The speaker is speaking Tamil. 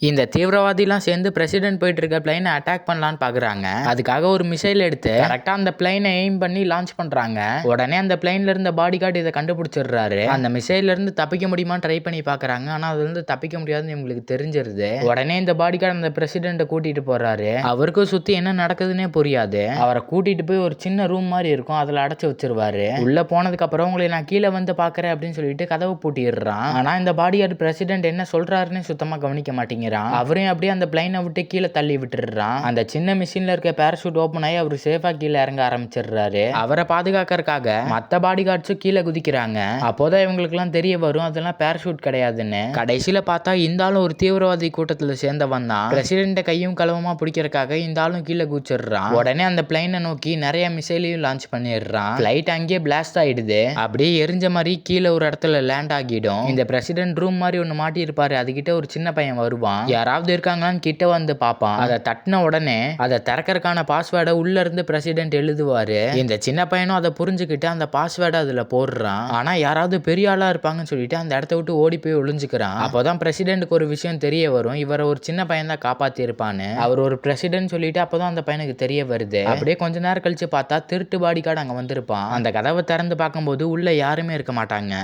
இந்த தீவிரவாதிலாம் சேர்ந்து பிரசிடென்ட் போயிட்டு இருக்க பிளைனை அட்டாக் பண்ணலான்னு பாக்குறாங்க. அதுக்காக ஒரு மிசைல் எடுத்து கரெக்டா அந்த பிளைனை எய்ம் பண்ணி லான்ச் பண்றாங்க. உடனே அந்த பிளைன்ல இருந்த பாடி கார்டு இதை கண்டுபிடிச்சிடுறாரு. அந்த மிசைல்ல இருந்து தப்பிக்க முடியுமா ட்ரை பண்ணி பாக்குறாங்க. ஆனா அதுல இருந்து தப்பிக்க முடியாதுன்னு இவங்களுக்கு தெரிஞ்சிருது. உடனே இந்த பாடி கார்டு அந்த பிரசிடென்ட்டை கூட்டிட்டு போறாரு. அவருக்கும் சுத்தி என்ன நடக்குதுன்னே புரியாது. அவரை கூட்டிட்டு போய் ஒரு சின்ன ரூம் மாதிரி இருக்கும். அதுல அடைச்சு வச்சிருவாரு. உள்ள போனதுக்கு அப்புறம் உங்களை நான் கீழே வந்து பாக்குறேன் அப்படின்னு சொல்லிட்டு கதவை பூட்டிடுறான். ஆனா இந்த பாடி கார்டு பிரசிடென்ட் என்ன சொல்றாருன்னு சுத்தமா கவனிக்க மாட்டேங்கிறான் அவரையும் அப்படியே அந்த பிளைனை விட்டு கீழே தள்ளி விட்டுடுறான் அந்த சின்ன மிஷின்ல இருக்க பேராஷூட் ஓப்பன் ஆகி அவர் சேஃபா கீழே இறங்க ஆரம்பிச்சிடுறாரு. அவரை பாதுகாக்கறதுக்காக மத்த பாடி கார்ட்ஸும் கீழே குதிக்கிறாங்க. அப்போதான் இவங்களுக்குலாம் தெரிய வரும் அதெல்லாம் பேராஷூட் கிடையாதுன்னு. கடைசியில பார்த்தா இந்த ஆளும் ஒரு தீவிரவாதி கூட்டத்துல சேர்ந்தவன் தான் பிரசிடென்ட்டை கையும் களவுமா பிடிக்கிறதுக்காக இந்த ஆளும் கீழே குதிச்சிடுறான். உடனே அந்த பிளைனை நோக்கி நிறைய மிசைலையும் லான்ச் பண்ணிடுறான். ஃபிளைட் அங்கேயே பிளாஸ்ட் ஆயிடுது. அப்படியே எரிஞ்ச மாதிரி கீழே ஒரு இடத்துல லேண்ட் ஆகிடும். இந்த பிரசிடென்ட் ரூம் மாதிரி ஒன்று மாட்டி இருப்பாரு அதுகிட்ட ஒரு சின்ன பையன் வருவான். யாராவது இருக்காங்களான்னு கிட்ட வந்து பார்ப்பான் அதை தட்டின உடனே அதை திறக்கறதுக்கான பாஸ்வேர்டை உள்ள இருந்து பிரசிடென்ட் எழுதுவாரு. இந்த சின்ன பையனும் அதை புரிஞ்சுக்கிட்டு அந்த பாஸ்வேர்டை அதுல போடுறான். ஆனா யாராவது பெரிய ஆளா இருப்பாங்கன்னு சொல்லிட்டு அந்த இடத்த விட்டு ஓடி போய் ஒளிஞ்சுக்கிறான். அப்போதான் பிரசிடென்ட்டுக்கு ஒரு விஷயம் தெரிய வரும். இவரை ஒரு சின்ன பையன் தான் காப்பாத்தி இருப்பான்னு அவர் ஒரு பிரசிடென்ட் சொல்லிட்டு அப்பதான் அந்த பையனுக்கு தெரிய வருது. அப்படியே கொஞ்ச நேரம் கழிச்சு பார்த்தா திருட்டு பாடி கார்டு அங்க வந்திருப்பான். அந்த கதவை திறந்து பார்க்கும்போது உள்ள யாருமே இருக்க மாட்டாங்க.